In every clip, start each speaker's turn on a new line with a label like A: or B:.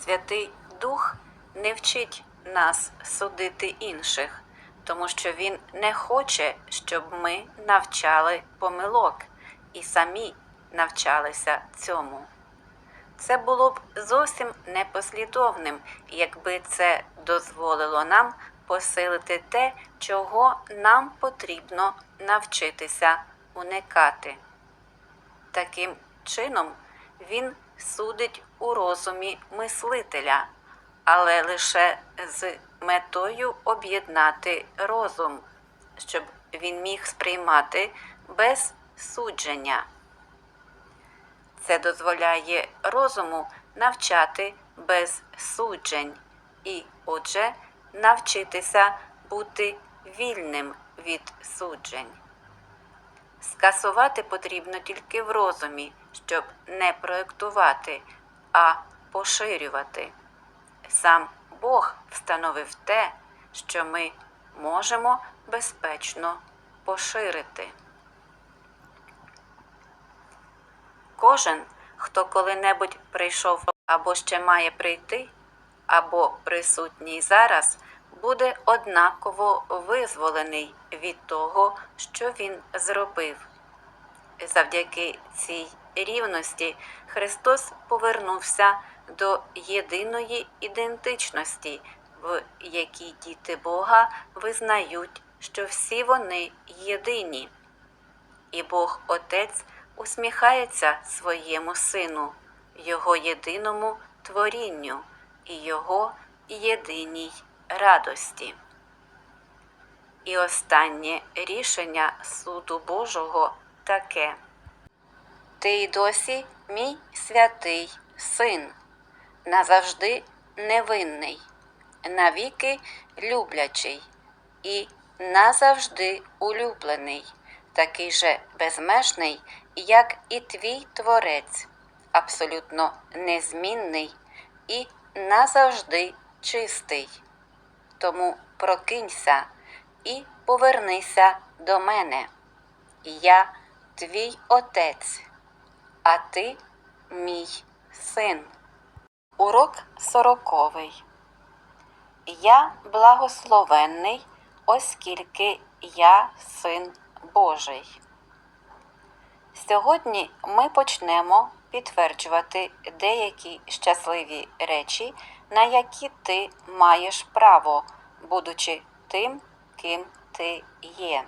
A: Святий Дух не вчить нас судити інших, тому що Він не хоче, щоб ми навчали помилок і самі навчалися цьому. Це було б зовсім непослідовним, якби це дозволило нам посилити те, чого нам потрібно навчитися уникати. Таким чином, він судить у розумі мислителя, але лише з метою об'єднати розум, щоб він міг сприймати без судження. Це дозволяє розуму навчати без суджень і, отже, навчитися бути вільним від суджень. Скасувати потрібно тільки в розумі, щоб не проєктувати, а поширювати. Сам Бог встановив те, що ми можемо безпечно поширити. Кожен, хто коли-небудь прийшов або ще має прийти, або присутній зараз, буде однаково визволений від того, що він зробив. Завдяки цій рівності Христос повернувся до єдиної ідентичності, в якій діти Бога визнають, що всі вони єдині. І Бог Отець усміхається своєму Сину, Його єдиному творінню і Його єдиній радості. І останнє рішення суду Божого таке. Ти й досі мій святий син, назавжди невинний, навіки люблячий і назавжди улюблений, такий же безмежний, як і твій творець, абсолютно незмінний і назавжди чистий. Тому прокинься і повернися до мене. Я твій отець, а ти мій син. Урок сороковий. Я благословенний, оскільки я син Божий. Сьогодні ми почнемо підтверджувати деякі щасливі речі, на які ти маєш право, будучи тим, ким ти є.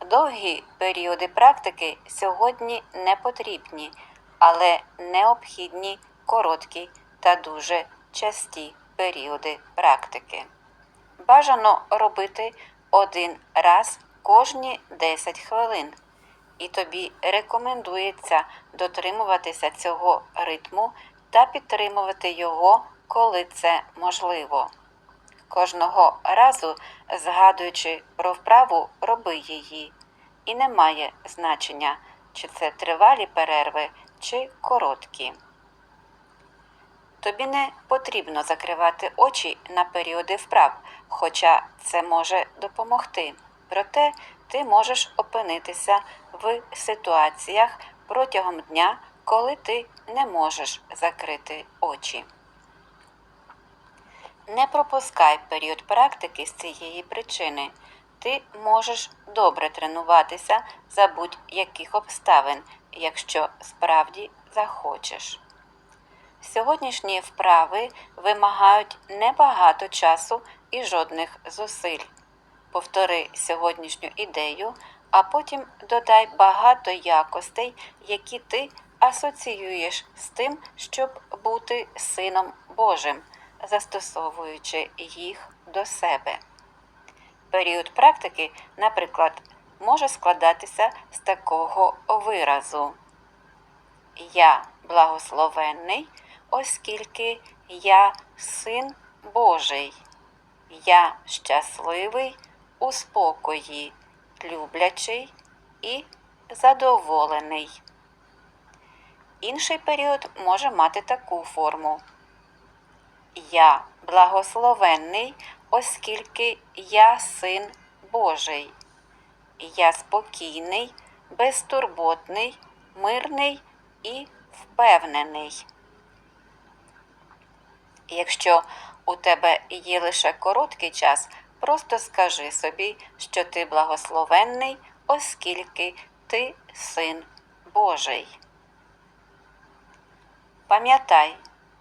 A: Довгі періоди практики сьогодні не потрібні, але необхідні короткі та дуже часті періоди практики. Бажано робити один раз кожні 10 хвилин, і тобі рекомендується дотримуватися цього ритму та підтримувати його, коли це можливо. Кожного разу, згадуючи про вправу, роби її, і не має значення, чи це тривалі перерви, чи короткі. Тобі не потрібно закривати очі на періоди вправ, хоча це може допомогти. Проте ти можеш опинитися в ситуаціях протягом дня, коли ти не можеш закрити очі. Не пропускай період практики з цієї причини. Ти можеш добре тренуватися за будь-яких обставин, якщо справді захочеш. Сьогоднішні вправи вимагають небагато часу і жодних зусиль. Повтори сьогоднішню ідею, а потім додай багато якостей, які ти асоціюєш з тим, щоб бути сином Божим, застосовуючи їх до себе. Період практики, наприклад, може складатися з такого виразу. Я благословенний, оскільки я син Божий. Я щасливий у спокої, люблячий і задоволений. Інший період може мати таку форму. Я благословенний, оскільки я син Божий. Я спокійний, безтурботний, мирний і впевнений. Якщо у тебе є лише короткий час, просто скажи собі, що ти благословенний, оскільки ти син Божий. Пам'ятай,